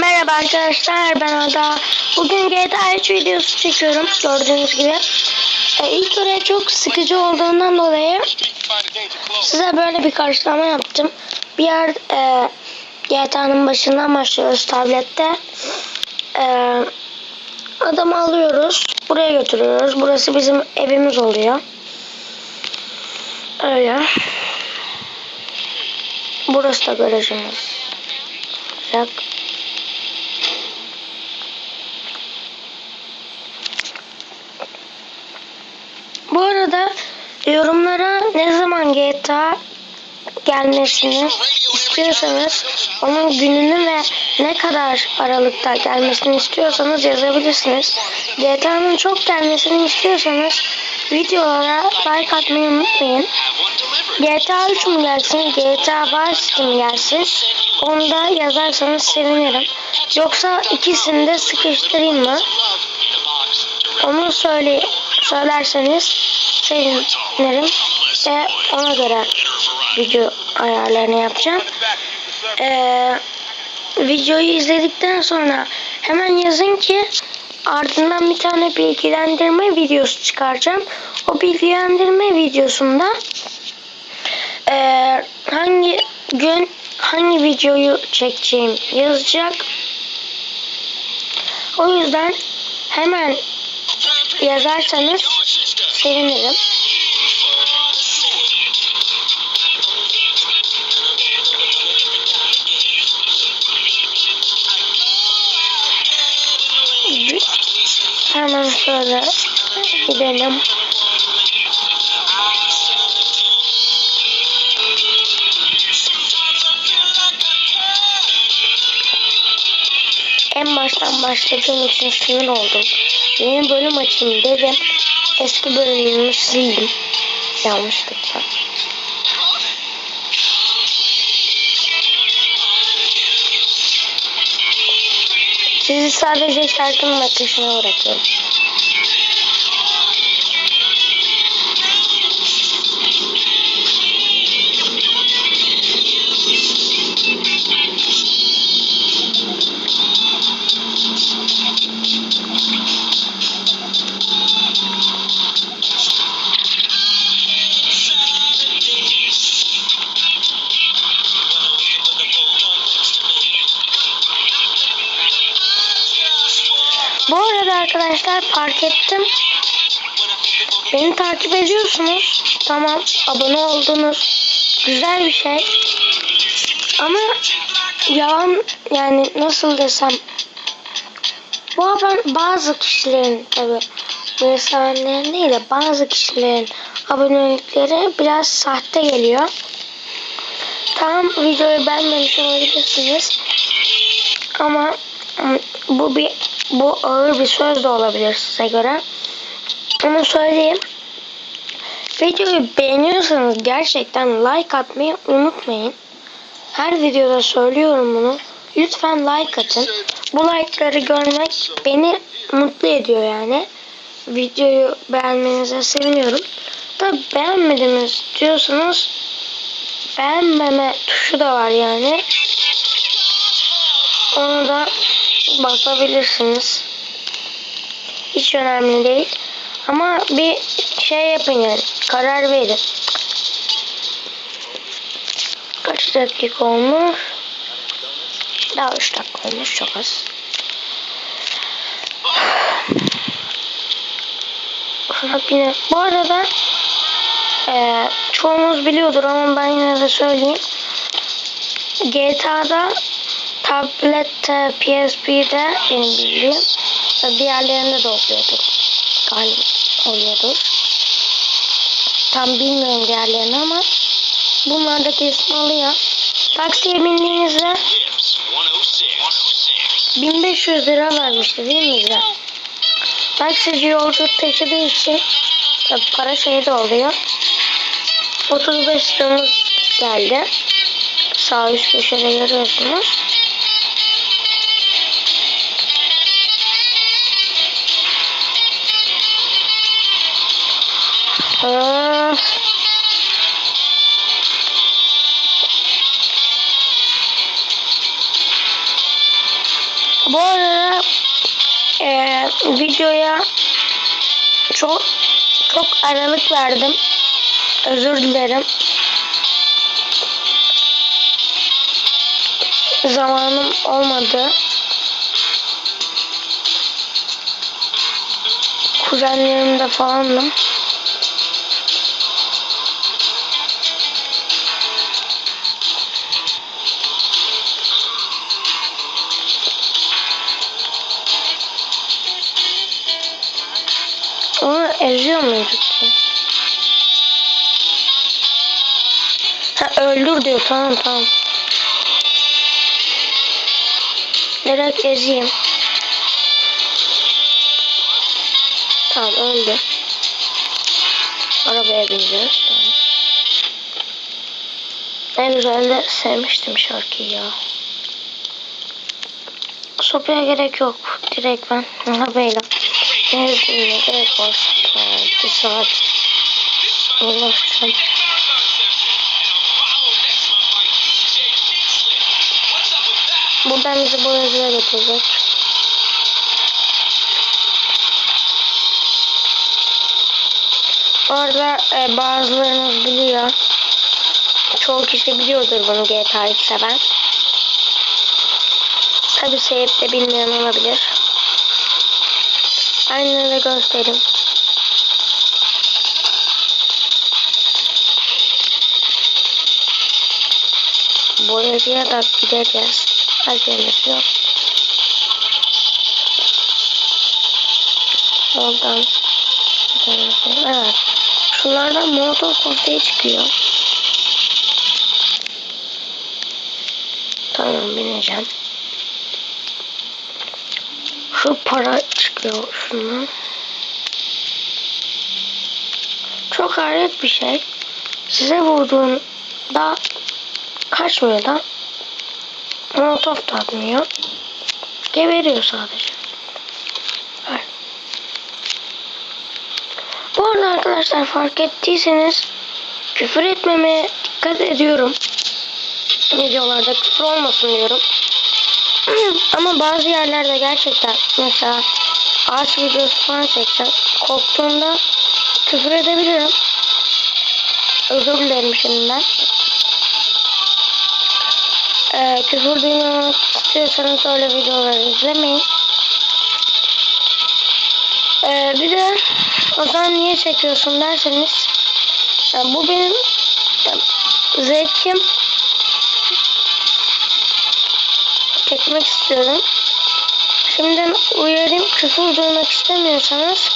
Merhaba arkadaşlar ben Ada. Bugün GTA 3 videosu çekiyorum gördüğünüz gibi. Ee, ilk görev çok sıkıcı olduğundan dolayı size böyle bir karşılama yaptım. Bir yer e, GTA'nın başından başlıyoruz tablette. E, adamı alıyoruz. Buraya götürüyoruz. Burası bizim evimiz oluyor. Öyle. Burası da garajımız. Olacak. Bu arada yorumlara ne zaman GTA gelmesini istiyorsanız onun gününü ve ne kadar aralıkta gelmesini istiyorsanız yazabilirsiniz. GTA'nın çok gelmesini istiyorsanız videolara like atmayı unutmayın. GTA 3 mü gelsin, GTA Vice City mi gelsin? Onu da yazarsanız sevinirim. Yoksa ikisini de sıkıştırayım mı? Onu söyle söylerseniz sevinirim ve ona göre video ayarlarını yapacağım. Ee, videoyu izledikten sonra hemen yazın ki ardından bir tane bilgilendirme videosu çıkaracağım. O bilgilendirme videosunda ee, hangi gün hangi videoyu çekeceğim yazacak. O yüzden hemen yazarsanız sevinirim. Hemen şöyle gidelim. En baştan başladığım için sinir oldum. Yeni bölüm açayım dedim. Eski bölümümü sildim. Yanlışlıkla. Sizi sadece şarkının akışına bırakıyorum. Bu arada arkadaşlar fark ettim. Beni takip ediyorsunuz. Tamam abone oldunuz. Güzel bir şey. Ama yalan yani nasıl desem bu ben bazı kişilerin tabi insanların değil de bazı kişilerin abonelikleri biraz sahte geliyor. Tamam videoyu beğenmemiş olabilirsiniz. Ama bu bir bu ağır bir söz de olabilir size göre. Ama söyleyeyim. Videoyu beğeniyorsanız gerçekten like atmayı unutmayın. Her videoda söylüyorum bunu. Lütfen like atın. Bu like'ları görmek beni mutlu ediyor yani. Videoyu beğenmenize seviniyorum. Tabi beğenmediniz diyorsanız beğenmeme tuşu da var yani. Onu da bakabilirsiniz. Hiç önemli değil. Ama bir şey yapın yani. Karar verin. Kaç dakika olmuş? Daha 3 dakika olmuş. Çok az. Yine. Bu arada e, çoğunuz biliyordur ama ben yine de söyleyeyim. GTA'da tablette, PSP'de benim bildiğim diğerlerinde de oluyordur. Galiba oluyordur. Tam bilmiyorum diğerlerini ama bunlarda kesin oluyor. Taksiye bindiğinizde 1500 lira vermişti değil mi bize? Taksici yolcu taşıdığı için tabi para şeyde oluyor. 35 liramız geldi. Sağ üst köşede görüyorsunuz. Bu arada e, videoya çok çok aralık verdim. Özür dilerim. Zamanım olmadı. Kuzenlerimde falandım. Eziyor muyduk ki? Ha öldür diyor tamam tamam. Direkt ezeyim. Tamam öldü. Arabaya bineceğiz. Tamam. En güzel de sevmiştim şarkıyı ya. Sopaya gerek yok. Direkt ben arabayla. Var. Yani bir saat ulaşacağım. Buradan bizi boyacıya götürecek. Orada e, bazılarınız biliyor. Çoğu kişi biliyordur bunu GTA'yı seven. Tabi sevip de bilmeyen olabilir. Aynen de göstereyim. Boyacıya da gideceğiz. Acelemiz yok. Oradan. Evet. Şunlardan molotov kokteyl çıkıyor. Tamam bineceğim. Şu para çıkıyor şundan. Çok hayret bir şey. Size vurduğunda kaçmıyor da Molotov da atmıyor. Geberiyor sadece. Bu arada arkadaşlar fark ettiyseniz küfür etmemeye dikkat ediyorum. Videolarda küfür olmasın diyorum. Ama bazı yerlerde gerçekten mesela ağaç videosu falan çekeceğim. Korktuğumda küfür edebilirim. Özür dilerim şimdiden. Ee, küfür duymamak istiyorsanız öyle videoları izlemeyin. Ee, bir de o zaman niye çekiyorsun derseniz yani bu benim yani, zevkim çekmek istiyorum. Şimdiden uyarayım küfür duymak istemiyorsanız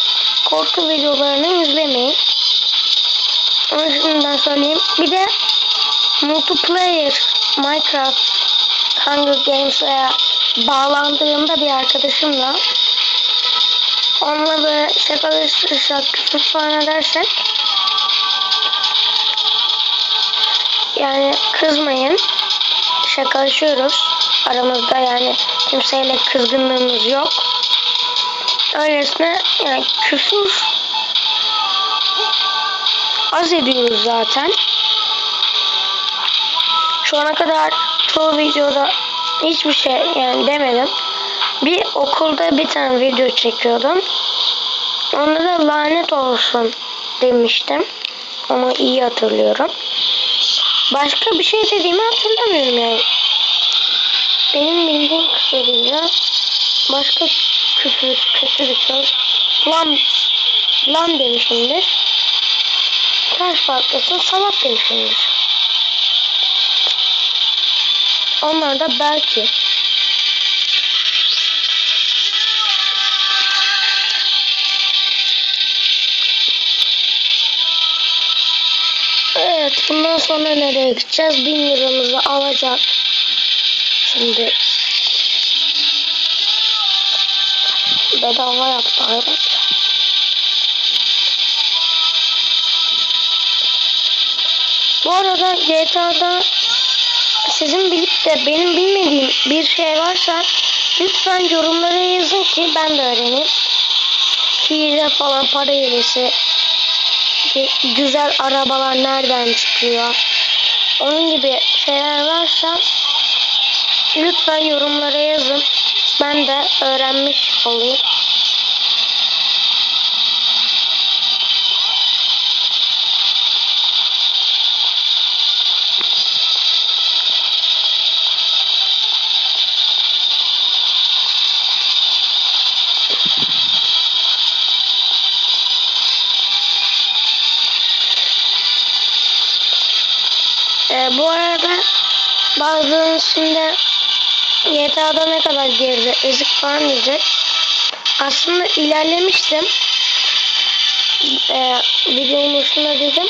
korku videolarını izlemeyin. Onu şimdiden söyleyeyim. Bir de multiplayer Minecraft Hunger Games'e bağlandığımda bir arkadaşımla onunla böyle şakalaşırsak küfür falan edersek yani kızmayın şakalaşıyoruz aramızda yani kimseyle kızgınlığımız yok öylesine yani küfür az ediyoruz zaten şu ana kadar çoğu videoda hiçbir şey yani demedim. Bir okulda bir tane video çekiyordum. Onda da lanet olsun demiştim. Onu iyi hatırlıyorum. Başka bir şey dediğimi hatırlamıyorum yani. Benim bildiğim kadarıyla başka küfür, kötü söz. Lan, lan demişimdir. Taş patlasın salak demişimdir. Onlar da belki. Evet bundan sonra nereye gideceğiz? Bin liramızı alacak. Şimdi bedava yaptı hayret. Bu arada GTA'da sizin bilip de benim bilmediğim bir şey varsa lütfen yorumlara yazın ki ben de öğreneyim. Hile falan para hilesi güzel arabalar nereden çıkıyor onun gibi şeyler varsa lütfen yorumlara yazın. ben de öğrenmiş olayım. Ee, bu arada bazılarınız şimdi GTA'da ne kadar geride ezik falan diyecek. Aslında ilerlemiştim. Ee, videonun başında dedim.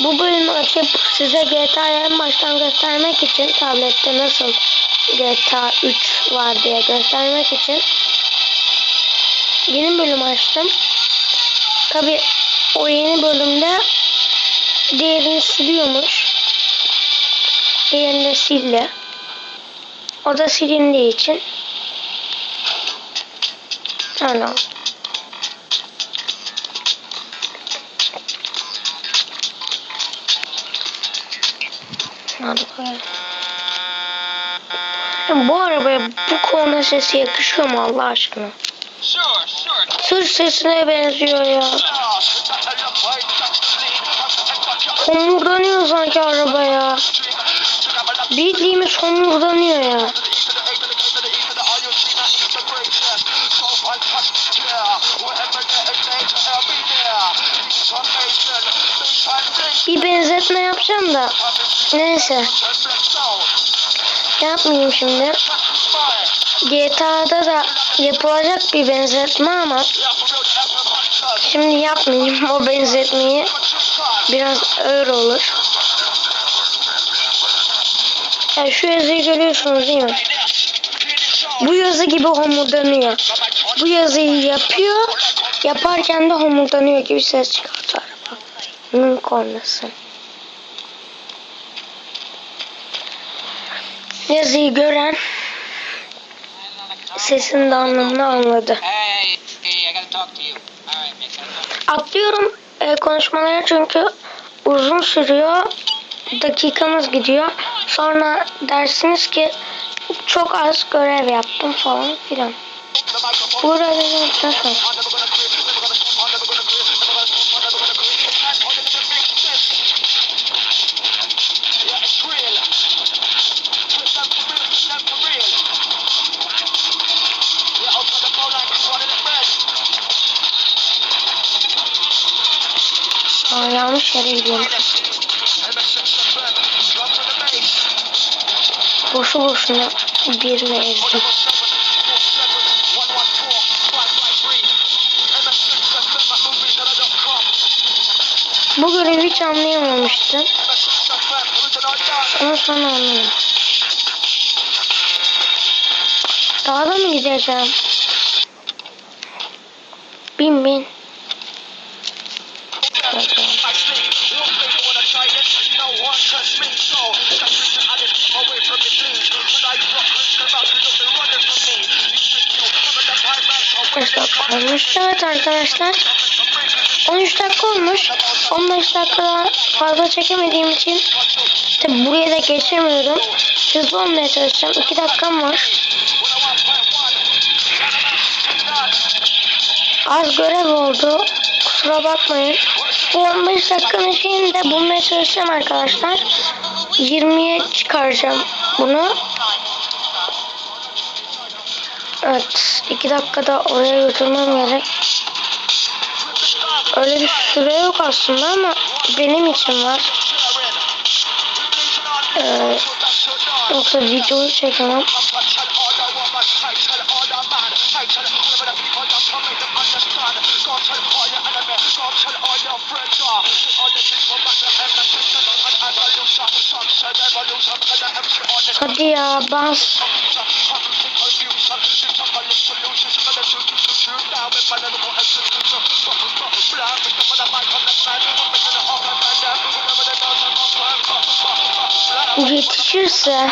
Bu bölümü açıp size GTA'yı en baştan göstermek için tablette nasıl GTA 3 var diye göstermek için yeni bölüm açtım. Tabi o yeni bölümde diğerini siliyormuş. Diğerini de sildi. O da silindiği için öyle oldu. Hadi koyalım. Ya bu arabaya bu korna sesi yakışıyor mu Allah aşkına? Sır sesine benziyor ya. Homurdanıyor sanki araba ya. Bildiğimiz homurdanıyor ya. Bir benzetme yapacağım da. Neyse. Yapmayayım şimdi. GTA'da da yapılacak bir benzetme ama şimdi yapmayayım o benzetmeyi. Biraz ağır olur. Ya şu yazıyı görüyorsunuz değil mi? Bu yazı gibi homurdanıyor. Bu yazıyı yapıyor. Yaparken de homurdanıyor gibi ses çıkartıyor araba. Bunun kornası. Yazıyı gören sesin de anlamını anladı. Atlıyorum e, konuşmalara çünkü uzun sürüyor. Dakikamız gidiyor. Sonra dersiniz ki çok az görev yaptım falan filan. Burada nasıl? Aa, yanlış yere gidiyorum. Boşu boşuna birini ezdim. Bu görevi hiç anlayamamıştım. Ama sonra anladım. Daha da mı gideceğim? Bin bin. Bakalım. Dakika olmuş? Evet arkadaşlar. 13 dakika olmuş. 15 dakika fazla çekemediğim için tabi buraya da geçemiyorum. Hızlı olmaya çalışacağım. 2 dakikam var. Az görev oldu. Kusura bakmayın. Bu 15 dakikanın şeyini de bulmaya çalışacağım arkadaşlar. 20'ye çıkaracağım bunu. Evet. 2 dakikada oraya götürmem gerek. Öyle bir süre yok aslında ama benim için var. Ee, yoksa videoyu çekemem. Hadi ya bas. Yetişirse.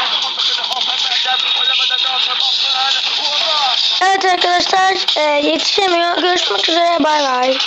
Evet arkadaşlar e, yetişemiyor. Görüşmek üzere bay bay.